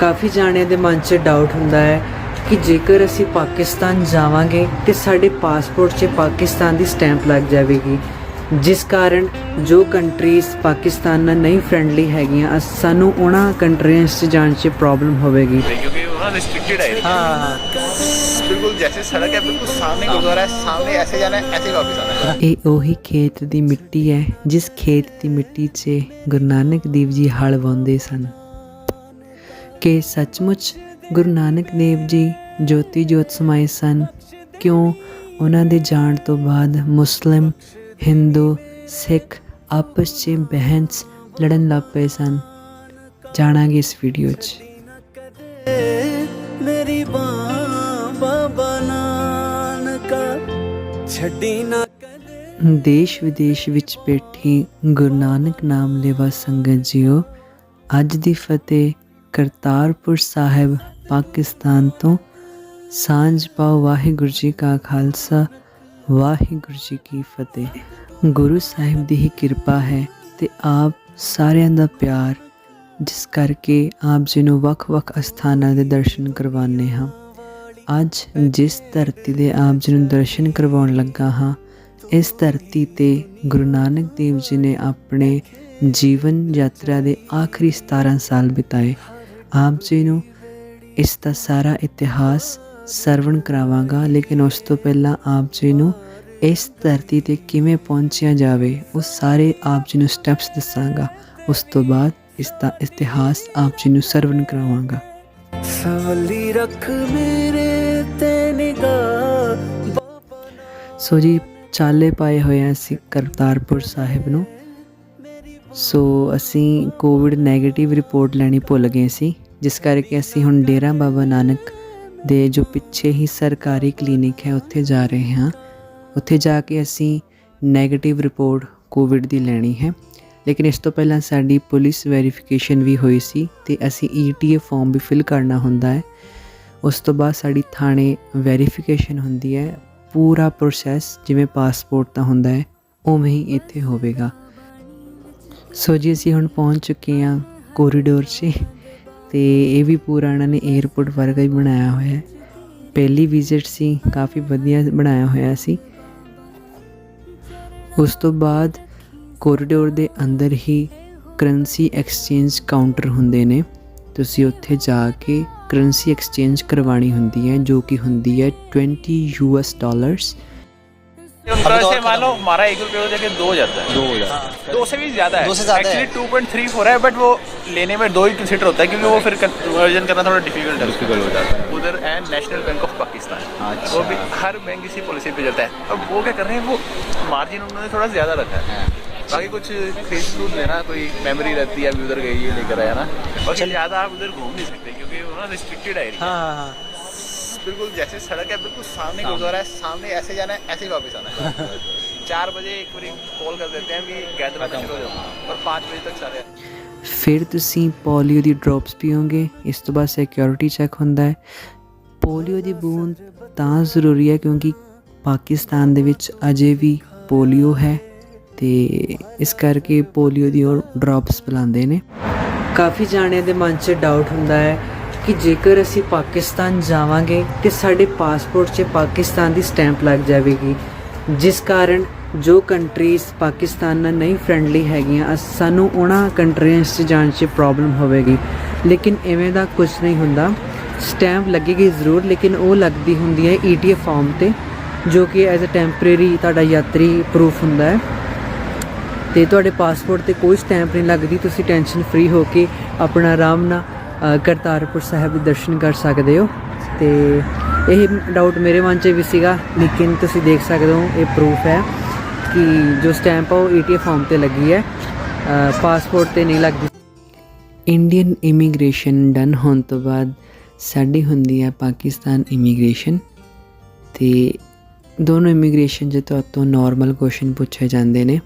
ਕਾਫੀ ਜਾਣਿਆਂ ਦੇ ਮਨ 'ਚ ਡਾਊਟ ਹੁੰਦਾ ਹੈ ਕਿ ਜੇਕਰ ਅਸੀਂ ਪਾਕਿਸਤਾਨ ਜਾਵਾਂਗੇ ਤੇ ਸਾਡੇ ਪਾਸਪੋਰਟ 'ਚ ਪਾਕਿਸਤਾਨ ਦੀ ਸਟੈਂਪ ਲੱਗ ਜਾਵੇਗੀ। ਜਿਸ ਕਾਰਨ ਜੋ ਕੰਟਰੀਜ਼ ਪਾਕਿਸਤਾਨ ਨਾਲ ਨਹੀਂ ਫਰੈਂਡਲੀ ਹੈਗੀਆਂ ਸਾਨੂੰ ਉਹਨਾਂ ਕੰਟਰੀਆਂ 'ਚ ਜਾਣ 'ਚ ਪ੍ਰੋਬਲਮ ਹੋਵੇਗੀ। ਇਹ ਉਹੀ ਖੇਤ ਦੀ ਮਿੱਟੀ ਹੈ ਜਿਸ ਖੇਤ ਦੀ ਮਿੱਟੀ 'ਚ ਗੁਰੂ ਨਾਨਕ ਦੇਵ ਜੀ ਹਲ ਵਾਉਂਦੇ ਸਨ। ਕਿ ਸੱਚਮੁੱਚ ਗੁਰੂ ਨਾਨਕ ਦੇਵ ਜੀ ਜੋਤੀ ਜੋਤ ਸਮਾਏ ਸਨ। ਕਿਉਂ? ਉਹਨਾਂ ਦੇ ਜਾਣ ਤੋਂ ਬਾਅਦ ਮੁਸਲਿਮ ਹਿੰਦੂ ਸਿੱਖ ਆਪਸ 'ਚ ਬਹਿਸ ਲੜਨ ਲੱਗ ਪਏ ਸਨ। ਜਾਣਾਂਗੇ ਇਸ ਵੀਡੀਓ 'ਚ। ਮੇਰੀ ਬਾਬਾ ਨਾਨਕਾ ਛੱਡੀ ਨਾ ਦੇਸ਼ ਵਿਦੇਸ਼ ਵਿੱਚ ਬੈਠੀ ਗੁਰੂ ਨਾਨਕ ਨਾਮ ਲੈਵਾ ਸੰਗਤ ਜੀਓ ਅੱਜ ਦੀ ਫਤਿਹ ਕਰਤਾਰਪੁਰ ਸਾਹਿਬ, ਪਾਕਿਸਤਾਨ ਤੋਂ ਸਾਂਝ ਪਾਓ। ਵਾਹਿਗੁਰੂ ਜੀ ਕਾ ਖਾਲਸਾ, ਵਾਹਿਗੁਰੂ ਜੀ ਕੀ ਫਤਿਹ। ਗੁਰੂ ਸਾਹਿਬ ਦੀ ਹੀ ਕਿਰਪਾ ਹੈ ਤੇ ਆਪ ਸਾਰਿਆਂ ਦਾ ਪਿਆਰ, ਜਿਸ ਕਰਕੇ ਆਪ ਜੀ ਨੂੰ ਵੱਖ-ਵੱਖ ਅਸਥਾਨਾਂ ਦੇ ਦਰਸ਼ਨ ਕਰਵਾਉਂਦੇ ਹਾਂ। ਅੱਜ ਜਿਸ ਧਰਤੀ ਦੇ ਆਪ ਜੀ ਨੂੰ ਦਰਸ਼ਨ ਕਰਵਾਉਣ ਲੱਗਾ ਹਾਂ, ਇਸ ਧਰਤੀ ਤੇ ਗੁਰੂ ਨਾਨਕ ਦੇਵ ਜੀ ਨੇ ਆਪਣੇ ਜੀਵਨ ਯਾਤਰਾ ਦੇ ਆਖਰੀ 17 ਸਾਲ ਬਿਤਾਏ। ਆਪ ਜੀ ਨੂੰ ਇਸ ਦਾ ਸਾਰਾ ਇਤਿਹਾਸ ਸਰਵਣ ਕਰਾਵਾਂਗਾ ਲੇਕਿਨ ਉਸ ਤੋਂ ਪਹਿਲਾਂ ਆਪ ਜੀ ਨੂੰ ਇਸ ਧਰਤੀ ਤੇ ਕਿਵੇਂ ਪਹੁੰਚਿਆ ਜਾਵੇ ਉਹ ਸਾਰੇ ਆਪ ਜੀ ਨੂੰ ਸਟੈਪਸ ਦੱਸਾਂਗਾ। ਉਸ ਤੋਂ ਬਾਅਦ ਇਸ ਦਾ ਇਤਿਹਾਸ ਆਪ ਜੀ ਨੂੰ ਸਰਵਣ ਕਰਾਵਾਂਗਾ। ਸਵਲੀ ਰੱਖ ਮੇਰੇ ਤੇ ਨਿਗਾਹ। ਸੋ ਜੀ ਚਾਲੇ ਪਾਏ ਹੋਏ ਆ ਅਸੀਂ ਕਰਤਾਰਪੁਰ ਸਾਹਿਬ ਨੂੰ। ਸੋ ਅਸੀਂ ਕੋਵਿਡ 네ਗੇਟਿਵ ਰਿਪੋਰਟ ਲੈਣੀ ਭੁੱਲ ਗਏ ਸੀ, ਜਿਸ ਕਰਕੇ ਅਸੀਂ ਹੁਣ ਡੇਰਾ ਬਾਬਾ ਨਾਨਕ ਦੇ ਜੋ ਪਿੱਛੇ ਹੀ ਸਰਕਾਰੀ ਕਲੀਨਿਕ ਹੈ, ਉੱਥੇ ਜਾ ਰਹੇ ਹਾਂ। ਉੱਥੇ ਜਾ ਕੇ ਅਸੀਂ 네ਗੇਟਿਵ ਰਿਪੋਰਟ ਕੋਵਿਡ ਦੀ ਲੈਣੀ ਹੈ। ਲੇਕਿਨ ਇਸ ਤੋਂ ਪਹਿਲਾਂ ਸਾਡੀ ਪੁਲਿਸ ਵੈਰੀਫਿਕੇਸ਼ਨ ਵੀ ਹੋਈ ਸੀ ਤੇ ਅਸੀਂ ਈਟੀਏ ਫਾਰਮ ਵੀ ਫਿਲ ਕਰਨਾ ਹੁੰਦਾ ਹੈ। ਉਸ ਤੋਂ ਬਾਅਦ ਸਾਡੀ ਥਾਣੇ ਵੈਰੀਫਿਕੇਸ਼ਨ ਹੁੰਦੀ ਹੈ। ਪੂਰਾ ਪ੍ਰੋਸੈਸ ਜਿਵੇਂ ਪਾਸਪੋਰਟ ਦਾ ਹੁੰਦਾ ਹੈ, ਉਵੇਂ ਹੀ ਇੱਥੇ ਹੋਵੇਗਾ। ਸੋ ਜੀ, ਅਸੀਂ ਹੁਣ ਪਹੁੰਚ ਚੁੱਕੇ ਹਾਂ ਕੋਰੀਡੋਰ 'ਚ ਤੇ ਇਹ ਵੀ ਪੂਰਾ ਇਹਨਾਂ ਨੇ 에어ਪੋਰਟ ਵਰਗਾ ਹੀ ਬਣਾਇਆ ਹੋਇਆ ਹੈ। ਪਹਿਲੀ ਵਿਜ਼ਿਟ ਸੀ, ਕਾਫੀ ਵਧੀਆ ਬਣਾਇਆ ਹੋਇਆ ਸੀ। ਉਸ ਤੋਂ ਬਾਅਦ ਕੋਰੀਡੋਰ ਦੇ ਅੰਦਰ ਹੀ ਕਰੰਸੀ ਐਕਸਚੇਂਜ ਕਾਊਂਟਰ ਹੁੰਦੇ ਨੇ। ਤੁਸੀਂ ਉੱਥੇ ਜਾ ਕੇ ਕਰੰਸੀ ਐਕਸਚੇਂਜ ਕਰਵਾਣੀ ਹੁੰਦੀ ਹੈ, ਜੋ ਕਿ ਹੁੰਦੀ ਹੈ 20 ਯੂਐਸ ਡਾਲਰਸ उनका से हमारा एक रुपये हो जाके दो जाता है। दो हो जाता है। दो से भी ज़्यादा है। दो से ज़्यादा actually two point three four है बट वो लेने में दो ही कंसिडर होता है क्योंकि वो फिर कन्वर्जन करना थोड़ा डिफ़िकल्ट है। डिफ़िकल्ट हो जाता है। उधर है नेशनल बैंक ऑफ़ पाकिस्तान अच्छा। वो भी हर बैंक इसी पॉलिसी पे चलता है। अब वो क्या कर रहे हैं वो मार्जिन उन्होंने थोड़ा ज़्यादा रखा है। बाकी कुछ खरीद खरूद लेना कोई मेमोरी रहती है अभी उधर गई है लेकर आया ना। बाकी ज़्यादा आप उधर घूम नहीं सकते क्योंकि वो ना रिस्ट्रिक्टेड है हाँ हाँ। बिल्कुल जैसे सड़क है बिल्कुल सामने गुरुद्वारा है सामने ऐसे जाना है ऐसे ही वापस आना है चार बजे एक बार कॉल कर देते हैं कि गैदर में शुरू हो जाओ और पाँच बजे तक सारे ਫਿਰ ਤੁਸੀਂ ਪੋਲੀਓ ਦੀ ਡ੍ਰੌਪਸ ਪੀਓਗੇ ਇਸ ਤੋਂ ਬਾਅਦ ਸਿਕਿਉਰਿਟੀ ਚੈੱਕ ਹੁੰਦਾ ਹੈ ਪੋਲੀਓ ਦੀ ਬੂੰਦ ਤਾਂ ਜ਼ਰੂਰੀ ਹੈ ਕਿਉਂਕਿ ਪਾਕਿਸਤਾਨ ਦੇ ਵਿੱਚ ਅਜੇ ਵੀ ਪੋਲੀਓ ਹੈ ਤੇ ਇਸ ਕਰਕੇ ਪੋਲੀਓ ਦੀ ਉਹ ਡ੍ਰੌਪਸ ਪਿਲਾਉਂਦੇ ਨੇ ਕਾਫੀ ਜਾਣਿਆਂ ਦੇ ਮਨ 'ਚ ਡਾਊਟ ਹੁੰਦਾ ਹੈ ਕਿ ਜੇਕਰ ਅਸੀਂ ਪਾਕਿਸਤਾਨ ਜਾਵਾਂਗੇ ਤੇ ਸਾਡੇ ਪਾਸਪੋਰਟ 'ਚ ਪਾਕਿਸਤਾਨ ਦੀ ਸਟੈਂਪ ਲੱਗ ਜਾਵੇਗੀ। ਜਿਸ ਕਾਰਨ ਜੋ ਕੰਟਰੀਜ਼ ਪਾਕਿਸਤਾਨ ਨਾਲ ਨਹੀਂ ਫ੍ਰੈਂਡਲੀ ਹੈਗੀਆਂ, ਅਸ- ਸਾਨੂੰ ਉਹਨਾਂ ਕੰਟਰੀਆਂ 'ਚ ਜਾਣ 'ਚ ਪ੍ਰੋਬਲਮ ਹੋਵੇਗੀ। ਲੇਕਿਨ ਐਵੇਂ ਦਾ ਕੁਝ ਨਹੀਂ ਹੁੰਦਾ। ਸਟੈਂਪ ਲੱਗੇਗੀ ਜ਼ਰੂਰ, ਲੇਕਿਨ ਉਹ ਲੱਗਦੀ ਹੁੰਦੀ ਹੈ ਈਟੀਏ ਫਾਰਮ ਤੇ, ਜੋ ਕਿ ਐਜ਼ ਅ ਟੈਂਪਰੇਰੀ ਤੁਹਾਡਾ ਯਾਤਰੀ ਪ੍ਰੂਫ ਹੁੰਦਾ ਹੈ। ਤੇ ਤੁਹਾਡੇ ਪਾਸਪੋਰਟ ਤੇ ਕੋਈ ਸਟੈਂਪ ਨਹੀਂ ਲੱਗਦੀ, ਤੁਸੀਂ ਟੈਨਸ਼ਨ ਫ੍ਰੀ ਹੋ ਕੇ ਆਪਣਾ ਆਰਾਮ ਨਾਲ ਕਰਤਾਰਪੁਰ ਸਾਹਿਬ ਦੇ ਦਰਸ਼ਨ ਕਰ ਸਕਦੇ ਹੋ ਤੇ ਇਹ ਡਾਊਟ ਮੇਰੇ ਮਨ 'ਚ ਵੀ ਸੀਗਾ, ਲੇਕਿਨ ਤੁਸੀਂ ਦੇਖ ਸਕਦੇ ਹੋ, ਇਹ ਪ੍ਰੂਫ ਹੈ ਕਿ ਜੋ ਸਟੈਂਪ ਆ ਉਹ ਏਟੀਐਫ ਫਾਰਮ ਤੇ ਲੱਗੀ ਹੈ। ਪਾਸਪੋਰਟ ਤੇ ਨਹੀਂ ਲੱਗਦੀ। ਇੰਡੀਅਨ ਇਮੀਗ੍ਰੇਸ਼ਨ ਡਨ ਹੋਣ ਤੋਂ ਬਾਅਦ ਸਾਡੀ ਹੁੰਦੀ ਹੈ ਪਾਕਿਸਤਾਨ ਇਮੀਗ੍ਰੇਸ਼ਨ ਤੇ ਦੋਨੋਂ ਇਮੀਗ੍ਰੇਸ਼ਨ 'ਚ ਤੁਹਾਤੋਂ ਨਾਰਮਲ ਕੁਐਸਚਨ ਪੁੱਛੇ ਜਾਂਦੇ ਨੇ।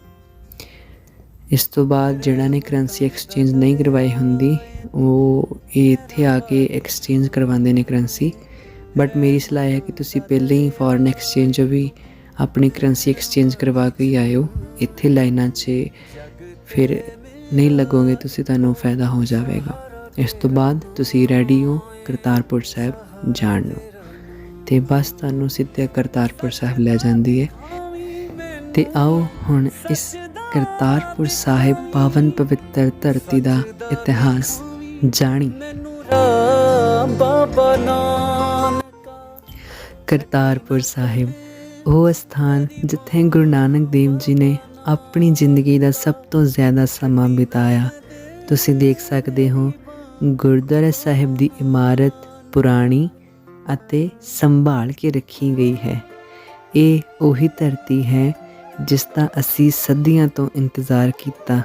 ਇਸ ਤੋਂ ਬਾਅਦ ਜਿਹੜਾ ਨੇ ਕਰੰਸੀ ਐਕਸਚੇਂਜ ਨਹੀਂ ਕਰਵਾਈ ਹੁੰਦੀ, ਉਹ ਇਹ ਇੱਥੇ ਆ ਕੇ ਐਕਸਚੇਂਜ ਕਰਵਾਉਂਦੇ ਨੇ ਕਰੰਸੀ। ਬਟ ਮੇਰੀ ਸਲਾਹ ਹੈ ਕਿ ਤੁਸੀਂ ਪਹਿਲਾਂ ਹੀ ਫੋਰਨ ਐਕਸਚੇਂਜ ਵੀ ਆਪਣੀ ਕਰੰਸੀ ਐਕਸਚੇਂਜ ਕਰਵਾ ਕੇ ਹੀ ਆਇਓ, ਇੱਥੇ ਲਾਈਨਾਂ 'ਚ ਫਿਰ ਨਹੀਂ ਲੱਗੋਗੇ ਤੁਸੀਂ ਤੁਹਾਨੂੰ ਫਾਇਦਾ ਹੋ ਜਾਵੇਗਾ। ਇਸ ਤੋਂ ਬਾਅਦ ਤੁਸੀਂ ਰੈਡੀ ਹੋ ਕਰਤਾਰਪੁਰ ਸਾਹਿਬ ਜਾਣ ਨੂੰ। ਤੇ ਬਸ ਤੁਹਾਨੂੰ ਸਿੱਧੇ ਕਰਤਾਰਪੁਰ ਸਾਹਿਬ ਲੈ ਜਾਂਦੀ ਹੈ। ਤੇ ਆਓ ਹੁਣ ਇਸ ਕਰਤਾਰਪੁਰ ਸਾਹਿਬ ਪਾਵਨ ਪਵਿੱਤਰ ਧਰਤੀ ਦਾ ਇਤਿਹਾਸ ਜਾਣੀ। ਕਰਤਾਰਪੁਰ ਸਾਹਿਬ, ਉਹ ਸਥਾਨ ਜਿੱਥੇ ਗੁਰੂ ਨਾਨਕ ਦੇਵ ਜੀ ਨੇ ਆਪਣੀ ਜ਼ਿੰਦਗੀ ਦਾ ਸਭ ਤੋਂ ਜ਼ਿਆਦਾ ਸਮਾਂ ਬਿਤਾਇਆ। ਤੁਸੀਂ ਦੇਖ ਸਕਦੇ ਹੋ ਗੁਰਦੁਆਰਾ ਸਾਹਿਬ ਦੀ ਇਮਾਰਤ ਪੁਰਾਣੀ ਅਤੇ ਸੰਭਾਲ ਕੇ ਰੱਖੀ ਗਈ ਹੈ। ਇਹ ਉਹੀ ਧਰਤੀ ਹੈ ਜਿਸ ਦਾ ਅਸੀਂ ਸਦੀਆਂ ਤੋਂ ਇੰਤਜ਼ਾਰ ਕੀਤਾ।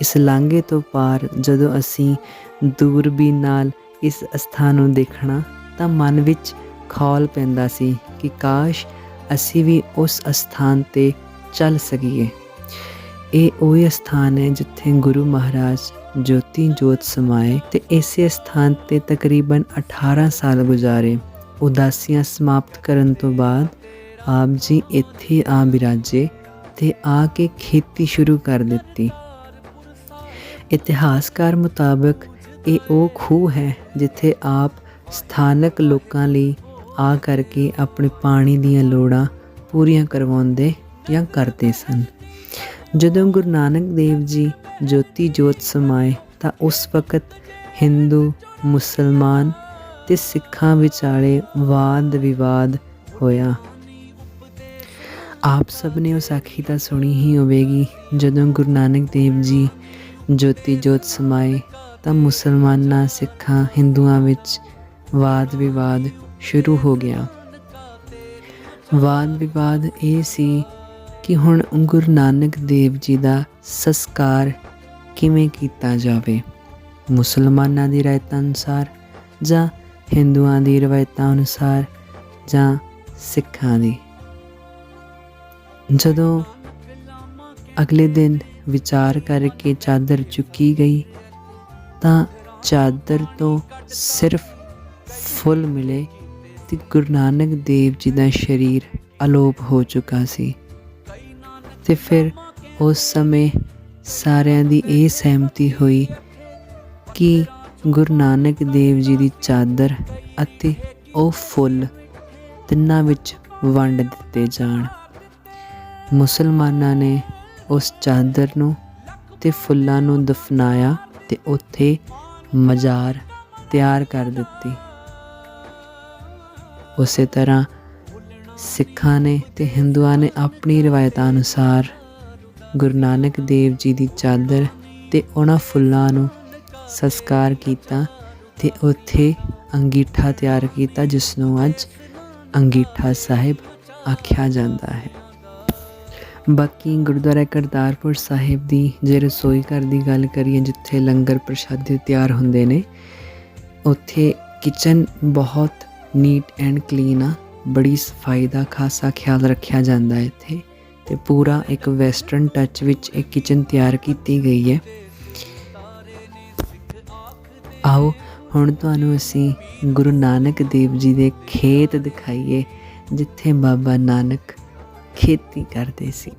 ਇਸ ਲਾਂਘੇ ਤੋਂ ਪਾਰ ਜਦੋਂ ਅਸੀਂ ਦੂਰਬੀਨ ਨਾਲ ਇਸ ਅਸਥਾਨ ਨੂੰ ਦੇਖਣਾ, ਤਾਂ ਮਨ ਵਿੱਚ ਖੌਲ ਪੈਂਦਾ ਸੀ ਕਿ ਕਾਸ਼ ਅਸੀਂ ਵੀ ਉਸ ਅਸਥਾਨ ਤੇ ਚੱਲ ਸਕੀਏ। ਇਹ ਉਹ ਸਥਾਨ ਹੈ ਜਿੱਥੇ ਗੁਰੂ ਮਹਾਰਾਜ ਜੋਤੀ ਜੋਤ ਸਮਾਏ ਤੇ ਇਸੇ ਸਥਾਨ ਤੇ ਤਕਰੀਬਨ 18 ਸਾਲ ਗੁਜ਼ਾਰੇ। ਉਦਾਸੀਆਂ ਸਮਾਪਤ ਕਰਨ ਤੋਂ ਬਾਅਦ ਆਪ ਜੀ ਇੱਥੇ ਆ ਬਿਰਾਜੇ। ਤੇ ਆ ਕੇ ਖੇਤੀ ਸ਼ੁਰੂ ਕਰ ਦਿੱਤੀ। ਇਤਿਹਾਸਕਾਰ ਮੁਤਾਬਕ ਇਹ ਉਹ ਖੂਹ ਹੈ ਜਿੱਥੇ ਆਪ ਸਥਾਨਕ ਲੋਕਾਂ ਲਈ ਆ ਕਰਕੇ ਆਪਣੇ ਪਾਣੀ ਦੀਆਂ ਲੋੜਾਂ ਪੂਰੀਆਂ ਕਰਵਾਉਂਦੇ ਜਾਂ ਕਰਦੇ ਸਨ। ਜਦੋਂ ਗੁਰੂ ਨਾਨਕ ਦੇਵ ਜੀ ਜੋਤੀ ਜੋਤ ਸਮਾਏ ਤਾਂ ਉਸ ਵਕਤ ਹਿੰਦੂ, ਮੁਸਲਮਾਨ ਤੇ ਸਿੱਖਾਂ ਵਿਚਾਲੇ ਵਾਦ ਵਿਵਾਦ ਹੋਇਆ। ਆਪ ਸਭ ਨੇ ਉਸ ਆਖੀ ਤਾਂ ਸੁਣੀ ਹੀ ਹੋਵੇਗੀ। ਜਦੋਂ ਗੁਰੂ ਨਾਨਕ ਦੇਵ ਜੀ ਜੋਤੀ ਜੋਤ ਸਮਾਏ, ਤਾਂ ਮੁਸਲਮਾਨਾਂ, ਸਿੱਖਾਂ, ਹਿੰਦੂਆਂ ਵਿੱਚ ਵਾਦ ਵਿਵਾਦ ਸ਼ੁਰੂ ਹੋ ਗਿਆ। ਵਾਦ ਵਿਵਾਦ ਇਹ ਸੀ ਕਿ ਹੁਣ ਗੁਰੂ ਨਾਨਕ ਦੇਵ ਜੀ ਦਾ ਸੰਸਕਾਰ ਕਿਵੇਂ ਕੀਤਾ ਜਾਵੇ। ਮੁਸਲਮਾਨਾਂ ਦੀ ਰਵਾਇਤਾਂ ਅਨੁਸਾਰ ਜਾਂ ਹਿੰਦੂਆਂ ਦੀ ਰਵਾਇਤਾਂ ਅਨੁਸਾਰ ਜਾਂ ਸਿੱਖਾਂ ਦੀ? ਜਦੋਂ ਅਗਲੇ ਦਿਨ ਵਿਚਾਰ ਕਰਕੇ ਚਾਦਰ ਚੁੱਕੀ ਗਈ, ਤਾਂ ਚਾਦਰ ਤੋਂ ਸਿਰਫ ਫੁੱਲ ਮਿਲੇ ਤੇ ਗੁਰੂ ਨਾਨਕ ਦੇਵ ਜੀ ਦਾ ਸਰੀਰ ਅਲੋਪ ਹੋ ਚੁੱਕਾ ਸੀ। ਤੇ ਫਿਰ ਉਸ ਸਮੇਂ ਸਾਰਿਆਂ ਦੀ ਇਹ ਸਹਿਮਤੀ ਹੋਈ ਕਿ ਗੁਰੂ ਨਾਨਕ ਦੇਵ ਜੀ ਦੀ ਚਾਦਰ ਅਤੇ ਉਹ ਫੁੱਲ ਤਿੰਨਾਂ ਵਿੱਚ ਵੰਡ ਦਿੱਤੇ ਜਾਣ। ਮੁਸਲਮਾਨਾਂ ਨੇ ਉਸ ਚਾਦਰ ਨੂੰ ਤੇ ਫੁੱਲਾਂ ਨੂੰ ਦਫਨਾਇਆ ਤੇ ਉੱਥੇ ਮਜ਼ਾਰ ਤਿਆਰ ਕਰ ਦਿੱਤੀ। ਉਸੇ ਤਰ੍ਹਾਂ ਸਿੱਖਾਂ ਨੇ ਤੇ ਹਿੰਦੂਆਂ ਨੇ ਆਪਣੀ ਰਵਾਇਤਾਂ ਅਨੁਸਾਰ ਗੁਰੂ ਨਾਨਕ ਦੇਵ ਜੀ ਦੀ ਚਾਦਰ ਤੇ ਉਹਨਾਂ ਫੁੱਲਾਂ ਨੂੰ ਸੰਸਕਾਰ ਕੀਤਾ ਤੇ ਉੱਥੇ ਅੰਗੀਠਾ ਤਿਆਰ ਕੀਤਾ, ਜਿਸ ਨੂੰ ਅੱਜ ਅੰਗੀਠਾ ਸਾਹਿਬ ਆਖਿਆ ਜਾਂਦਾ ਹੈ। ਬਾਕੀ ਗੁਰਦੁਆਰਾ ਕਰਤਾਰਪੁਰ ਸਾਹਿਬ ਦੀ ਜੇ ਰਸੋਈ ਘਰ ਦੀ ਗੱਲ ਕਰੀਏ, ਜਿੱਥੇ ਲੰਗਰ ਪ੍ਰਸ਼ਾਦੇ ਤਿਆਰ ਹੁੰਦੇ ਨੇ, ਉੱਥੇ ਕਿਚਨ ਬਹੁਤ ਨੀਟ ਐਂਡ ਕਲੀਨ ਆ, ਬੜੀ ਸਫ਼ਾਈ ਦਾ ਖਾਸਾ ਖਿਆਲ ਰੱਖਿਆ ਜਾਂਦਾ ਹੈ ਇੱਥੇ, ਤੇ ਪੂਰਾ ਇੱਕ ਵੈਸਟਰਨ ਟੱਚ ਵਿੱਚ ਇੱਕ ਕਿਚਨ ਤਿਆਰ ਕੀਤੀ ਗਈ ਹੈ। ਆਓ, ਹੁਣ ਤੁਹਾਨੂੰ ਅਸੀਂ ਗੁਰੂ ਨਾਨਕ ਦੇਵ ਜੀ ਦੇ ਖੇਤ ਦਿਖਾਈਏ, ਜਿੱਥੇ ਬਾਬਾ ਨਾਨਕ ਖੇਤੀ ਕਰਦੇ ਸੀ।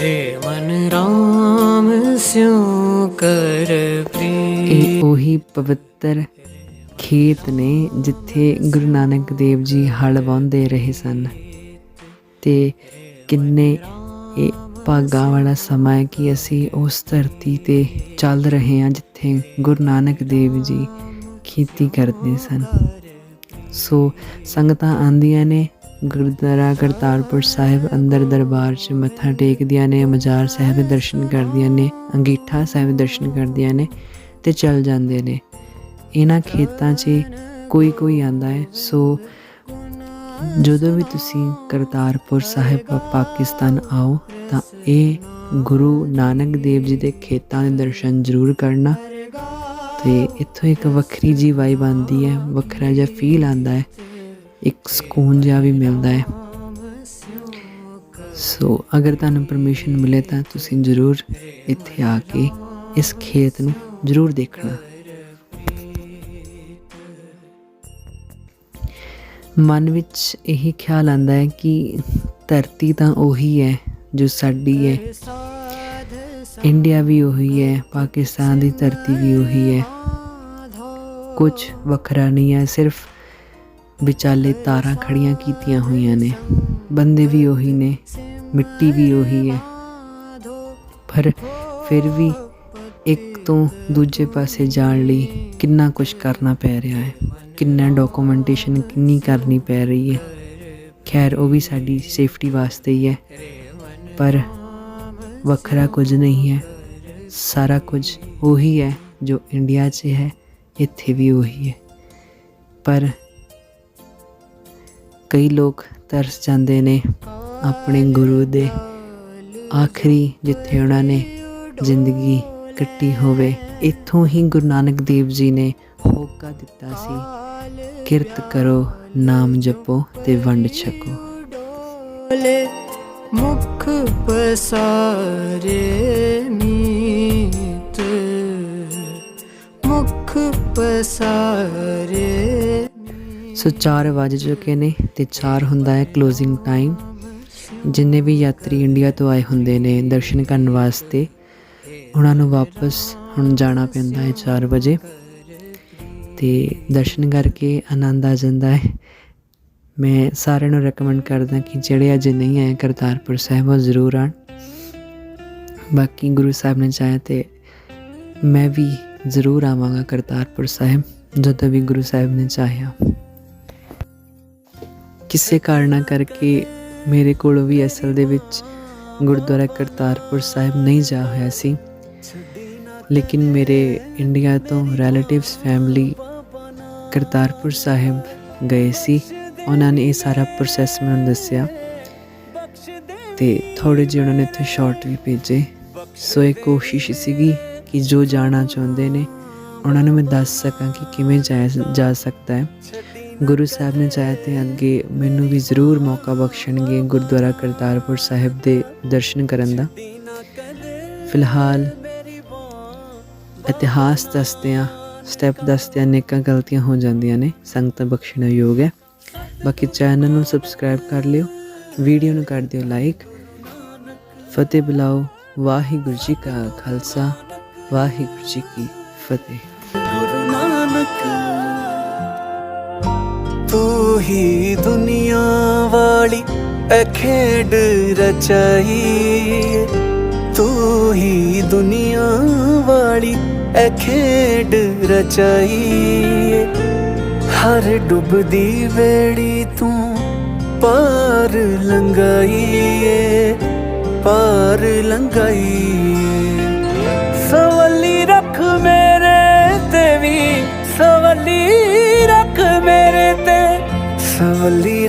ਰੇ ਮਨ ਰਾਮ ਸਿਉ ਕਰ ਪ੍ਰੀ। ਇਹ ਉਹੀ ਪਵਿੱਤਰ ਖੇਤ ਨੇ ਜਿੱਥੇ ਗੁਰੂ ਨਾਨਕ ਦੇਵ ਜੀ ਹਲ ਵਾਉਂਦੇ ਰਹੇ ਸਨ। ਤੇ ਕਿੰਨੇ ਭਾਗਾਂ ਵਾਲਾ ਸਮਾਂ ਹੈ ਕਿ ਅਸੀਂ ਉਸ ਧਰਤੀ ਤੇ ਚੱਲ ਰਹੇ ਹਾਂ ਜਿੱਥੇ ਗੁਰੂ ਨਾਨਕ ਦੇਵ ਜੀ ਖੇਤੀ ਕਰਦੇ ਸਨ। ਸੋ ਸੰਗਤਾਂ ਆਂਦੀਆਂ ਨੇ, ਗੁਰਦੁਆਰਾ ਕਰਤਾਰਪੁਰ ਸਾਹਿਬ ਅੰਦਰ ਦਰਬਾਰ 'ਚ ਮੱਥਾ ਟੇਕਦੀਆਂ ਨੇ, ਮਜ਼ਾਰ ਸਾਹਿਬ ਦਰਸ਼ਨ ਕਰਦੀਆਂ ਨੇ, ਅੰਗੀਠਾ ਸਾਹਿਬ ਦਰਸ਼ਨ ਕਰਦੀਆਂ ਨੇ ਤੇ ਚੱਲ ਜਾਂਦੇ ਨੇ। ਇਹਨਾਂ ਖੇਤਾਂ 'ਚ ਕੋਈ ਕੋਈ ਆਂਦਾ ਹੈ। ਸੋ ਜਦੋਂ ਵੀ ਤੁਸੀਂ ਕਰਤਾਰਪੁਰ ਸਾਹਿਬ ਪਾਕਿਸਤਾਨ ਆਓ, ਤਾਂ ਇਹ ਗੁਰੂ ਨਾਨਕ ਦੇਵ ਜੀ ਦੇ ਖੇਤਾਂ ਦੇ ਦਰਸ਼ਨ ਜ਼ਰੂਰ ਕਰਨਾ। ਤੇ ਇੱਥੋਂ ਇੱਕ ਵੱਖਰੀ ਜੀ ਵਾਈਬ ਆਉਂਦੀ ਹੈ, ਵੱਖਰਾ ਜਿਹਾ ਫੀਲ ਆਉਂਦਾ ਹੈ, ਇੱਕ ਸਕੂਨ ਜਿਹਾ ਵੀ ਮਿਲਦਾ ਹੈ। ਸੋ ਅਗਰ ਤੁਹਾਨੂੰ ਪਰਮਿਸ਼ਨ ਮਿਲੇ ਤਾਂ ਤੁਸੀਂ ਜ਼ਰੂਰ ਇੱਥੇ ਆ ਕੇ ਇਸ ਖੇਤ ਨੂੰ ਜ਼ਰੂਰ ਦੇਖਣਾ। ਮਨ ਵਿੱਚ ਇਹੀ ਖਿਆਲ ਆਂਦਾ ਹੈ ਕਿ ਧਰਤੀ ਤਾਂ ਉਹੀ ਹੈ ਜੋ ਸਾਡੀ ਹੈ। ਇੰਡੀਆ ਵੀ ਉਹੀ ਹੈ, ਪਾਕਿਸਤਾਨ ਦੀ ਧਰਤੀ ਵੀ ਉਹੀ ਹੈ। ਕੁਝ ਵੱਖਰਾ ਨਹੀਂ ਹੈ, ਸਿਰਫ ਵਿਚਾਲੇ ਤਾਰਾਂ ਖੜੀਆਂ ਕੀਤੀਆਂ ਹੋਈਆਂ ਨੇ। ਬੰਦੇ ਵੀ ਉਹੀ ਨੇ, ਮਿੱਟੀ ਵੀ ਉਹੀ ਹੈ। ਪਰ ਫਿਰ ਵੀ ਇੱਕ ਤੋਂ ਦੂਜੇ ਪਾਸੇ ਜਾਣ ਲਈ ਕਿੰਨਾ ਕੁਝ ਕਰਨਾ ਪੈ ਰਿਹਾ ਹੈ। ਕਿੰਨਾ ਡਾਕੂਮੈਂਟੇਸ਼ਨ ਕਿੰਨੀ ਕਰਨੀ ਪੈ ਰਹੀ ਹੈ। ਖੈਰ, ਉਹ ਵੀ ਸਾਡੀ ਸੇਫਟੀ ਵਾਸਤੇ ਹੀ ਹੈ। ਪਰ ਵੱਖਰਾ ਕੁਝ ਨਹੀਂ ਹੈ। ਸਾਰਾ ਕੁਝ ਉਹੀ ਹੈ ਜੋ ਇੰਡੀਆ 'ਚ ਹੈ, ਇੱਥੇ ਵੀ ਉਹੀ ਹੈ। ਪਰ ਕਈ ਲੋਕ ਤਰਸ ਜਾਂਦੇ ਨੇ ਆਪਣੇ ਗੁਰੂ ਦੇ ਆਖਰੀ ਜਿੱਥੇ ਉਹਨਾਂ ਨੇ ਜ਼ਿੰਦਗੀ ਕੱਟੀ ਹੋਵੇ, ਇੱਥੋਂ ਹੀ ਗੁਰੂ ਨਾਨਕ ਦੇਵ ਜੀ ਨੇ ਹੋਕਾ ਦਿੱਤਾ ਸੀ। ਕਿਰਤ ਕਰੋ ਨਾਮ ਜਪੋ ਤੇ ਵੰਡ ਛਕੋ। ਮੁਖ ਪਸਾਰੇ ਮੀਤ ਮੁਖ ਪਸਾਰੇ ਸੋ 4 ਵਜ ਚੁੱਕੇ ਨੇ ਤੇ 4 ਹੁੰਦਾ ਹੈ ਕਲੋਜ਼ਿੰਗ ਟਾਈਮ ਜਿੰਨੇ ਵੀ ਯਾਤਰੀ ਇੰਡੀਆ ਤੋਂ ਆਏ ਹੁੰਦੇ ਨੇ ਦਰਸ਼ਨ ਕਰਨ ਵਾਸਤੇ ਉਹਨਾਂ ਨੂੰ ਵਾਪਸ ਹੁਣ ਜਾਣਾ ਪੈਂਦਾ ਹੈ 4 ਵਜੇ। ਤੇ ਦਰਸ਼ਨ ਕਰਕੇ ਆਨੰਦ ਆ ਜਾਂਦਾ ਹੈ। ਮੈਂ ਸਾਰਿਆਂ ਨੂੰ ਰეკਮੈਂਡ ਕਰਦਾ ਕਿ ਜਿਹੜੇ ਅਜੇ ਨਹੀਂ ਆਏ, ਕਰਤਾਰਪੁਰ ਸਾਹਿਬ ਉਹ ਜ਼ਰੂਰ ਆਣ ਬਾਕੀ ਗੁਰੂ ਸਾਹਿਬ ਨੇ ਚਾਹਿਆ ਤੇ ਮੈਂ ਵੀ ਜ਼ਰੂਰ ਆਵਾਂਗਾ ਕਰਤਾਰਪੁਰ ਸਾਹਿਬ, ਜਦੋਂ ਵੀ ਗੁਰੂ ਸਾਹਿਬ ਨੇ ਚਾਹਿਆ। ਕਿਸੇ ਕਾਰਨਾਂ ਕਰਕੇ ਮੇਰੇ ਕੋਲ ਵੀ ਅਸਲ ਦੇ ਵਿੱਚ ਗੁਰਦੁਆਰਾ ਕਰਤਾਰਪੁਰ ਸਾਹਿਬ ਨਹੀਂ ਜਾ ਹੋਇਆ ਸੀ। ਲੇਕਿਨ ਮੇਰੇ ਇੰਡੀਆ ਤੋਂ ਰਿਲੇਟਿਵਸ ਫੈਮਿਲੀ ਕਰਤਾਰਪੁਰ ਸਾਹਿਬ ਗਏ ਸੀ। ਉਹਨਾਂ ਨੇ ਇਹ ਸਾਰਾ ਪ੍ਰੋਸੈਸ ਮੈਨੂੰ ਦੱਸਿਆ ਤੇ ਥੋੜੇ ਜਿਹੇ ਉਹਨਾਂ ਨੇ ਇੱਥੇ ਸ਼ਾਰਟ ਵੀ ਭੇਜੇ। ਸੋ ਇਹ ਕੋਸ਼ਿਸ਼ ਸੀਗੀ ਕਿ ਜੋ ਜਾਣਾ ਚਾਹੁੰਦੇ ਨੇ, ਉਹਨਾਂ ਨੂੰ ਮੈਂ ਦੱਸ ਸਕਾਂ ਕਿ ਕਿਵੇਂ ਜਾਇਆ ਜਾ ਸਕਦਾ ਹੈ। ਗੁਰੂ ਸਾਹਿਬ ਨੇ ਚਾਹਿਆ ਤੇ ਅੱਗੇ ਮੈਨੂੰ ਵੀ ਜ਼ਰੂਰ ਮੌਕਾ ਬਖਸ਼ਣਗੇ ਗੁਰਦੁਆਰਾ ਕਰਤਾਰਪੁਰ ਸਾਹਿਬ ਦੇ ਦਰਸ਼ਨ ਕਰਨ ਦਾ। ਫਿਲਹਾਲ ਇਤਿਹਾਸ ਦੱਸਦਿਆਂ ਸਟੈਪ ਦੱਸਦਿਆਂ ਅਨੇਕਾਂ ਗਲਤੀਆਂ ਹੋ ਜਾਂਦੀਆਂ ਨੇ ਸੰਗਤ ਬਖਸ਼ਣਾ ਯੋਗ ਹੈ ਬਾਕੀ ਚੈਨਲ ਨੂੰ ਸਬਸਕ੍ਰਾਈਬ ਕਰ ਲਿਓ ਵੀਡੀਓ ਨੂੰ ਕਰ ਦਿਓ ਲਾਈਕ ਫਤਿਹ ਬੁਲਾਓ ਵਾਹਿਗੁਰੂ ਜੀ ਕਾ ਖਾਲਸਾ ਵਾਹਿਗੁਰੂ ਜੀ ਕੀ ਫਤਿਹ ਗੁਰੂ ਨਾਨਕ ਤੂੰ ਹੀ ਦੁਨੀਆ ਵਾਲੀ ਐ ਰਚਾਈ ਤੂੰ ਹੀ ਦੁਨੀਆ ਵਾਲੀ ਐ ਖੇਡ ਰਚਾਈ ਹਰ ਡੁੱਬਦੀ ਵੇੜੀ ਤੂੰ ਪਾਰ ਲੰਗਾਈ ਏ ਪਾਰ ਲੰਗਾਈ ਏ। ਰੱਖ ਮੇਰੇ ਤੇ ਵੀ, ਸਵੱਲੀ ਰੱਖ ਮੇਰੇ ਤੇ ਸਵੱਲੀ